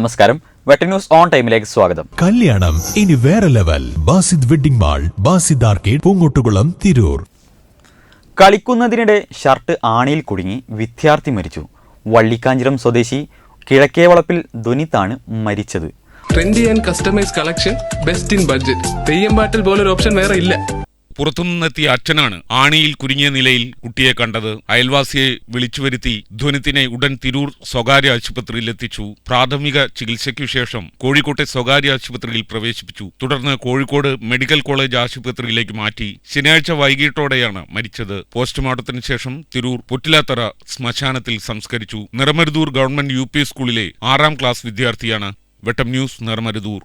നമസ്കാരം. വെട്ടന്യൂസ് ഓൺ ടൈമിലേക്ക് സ്വാഗതം. കല്യാണം ഇനി വേറെ level. Basid wedding mall Basid arcade Poonkottukulam Tirur. കളിക്കുന്നതിനിടെ shirt ആണിയിൽ കുടുങ്ങി വിദ്യാർത്ഥി മരിച്ചു. വള്ളിക്കാഞ്ചിറം സ്വദേശി കിഴക്കേ വളപ്പിൽ ദുനിത്താണ് മരിച്ചത്. Trendy and customise collection best in budget Theyyam പാട്ടിൽ പോലൊരു ഓപ്ഷൻ വേറെ ഇല്ല. പുറത്തുനിന്നെത്തിയ അച്ഛനാണ് ആണിയിൽ കുരുങ്ങിയ നിലയിൽ കുട്ടിയെ കണ്ടത്. അയൽവാസിയെ വിളിച്ചു വരുത്തി ധ്വനിത്തിനെ ഉടൻ തിരൂർ സ്വകാര്യ ആശുപത്രിയിൽ എത്തിച്ചു. പ്രാഥമിക ചികിത്സയ്ക്കു ശേഷം കോഴിക്കോട്ടെ സ്വകാര്യ ആശുപത്രിയിൽ പ്രവേശിപ്പിച്ചു. തുടർന്ന് കോഴിക്കോട് മെഡിക്കൽ കോളേജ് ആശുപത്രിയിലേക്ക് മാറ്റി ശനിയാഴ്ച വൈകിട്ടോടെയാണ് മരിച്ചത്. പോസ്റ്റ്മോർട്ടത്തിന് ശേഷം തിരൂർ പൊറ്റിലാത്തറ ശ്മശാനത്തിൽ സംസ്കരിച്ചു. നിറമരുതൂർ ഗവൺമെന്റ് യു സ്കൂളിലെ ആറാം ക്ലാസ് വിദ്യാർത്ഥിയാണ്. വെട്ടം ന്യൂസ് നിറമരുതൂർ